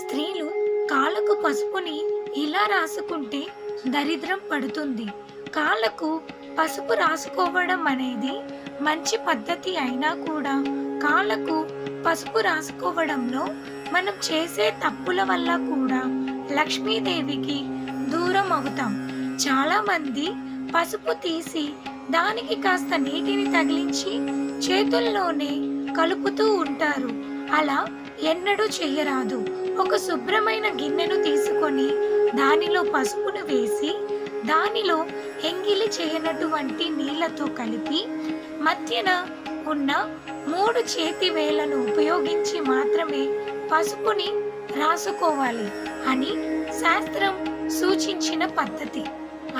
స్త్రీలు కాళ్ళకు పసుపుని ఇలా రాసుకుంటే దరిద్రం పడుతుంది. కాళ్ళకు పసుపు రాసుకోవడం అనేది మంచి పద్ధతి అయినా కూడా కాళ్ళకు పసుపు రాసుకోవడంలో మనం చేసే తప్పుల వల్ల కూడా లక్ష్మీదేవికి దూరం అవుతాం. చాలా మంది పసుపు తీసి దానికి కాస్త నీటిని తగిలించి చేతుల్లోనే కలుపుతూ ఉంటారు. అలా ఎన్నడూ చెయ్యరాదు. ఒక శుభ్రమైన గిన్నెను తీసుకొని దానిలో పసుపును వేసి దానిలో ఎంగిలి చేయనటువంటి నీళ్ళతో కలిపి మధ్యన ఉన్న మూడు చేతి వేళ్ళను ఉపయోగించి మాత్రమే పసుపుని రాసుకోవాలి అని శాస్త్రం సూచించిన పద్ధతి.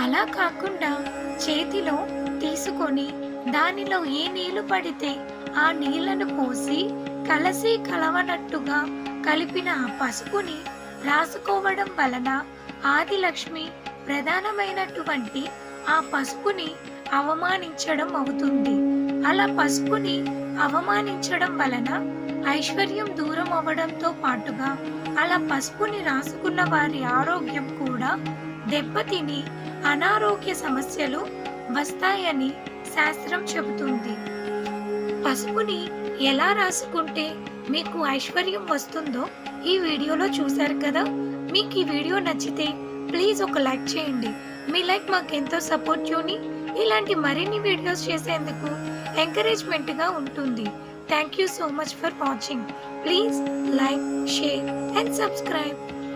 అలా కాకుండా చేతిలో తీసుకొని దానిలో ఏ నీళ్ళు పడితే ఆ నీళ్ళను పోసి కలసి కలవనట్టుగా కలిపిన ఆ పసుపుని రాసుకోవడం వలన ఆదిలక్ష్మి ప్రధానమైనటువంటి ఆ పసుపుని అవమానించడం అవుతుంది. అలా పసుపుని అవమానించడం వలన ఐశ్వర్యం దూరం అవ్వడంతో పాటుగా అలా పసుపుని రాసుకున్న వారి ఆరోగ్యం కూడా దెబ్బతిని అనారోగ్య సమస్యలు వస్తాయని శాస్త్రం చెబుతుంది. పసుపుని ఎలా రాసుకుంటే మీకు ఐశ్వర్యం వస్తుందో ఈ వీడియోలో చూశారు కదా? మీకు ఈ వీడియో నచ్చితే ప్లీజ్ ఒక లైక్ చేయండి. మీ లైక్ మాకు ఎంతో సపోర్ట్ని ఇలాంటి మరిన్ని వీడియోస్ చేసేందుకు ఎంకరేజ్మెంట్గా ఉంటుంది. Thank you so much for watching. Please like share and subscribe.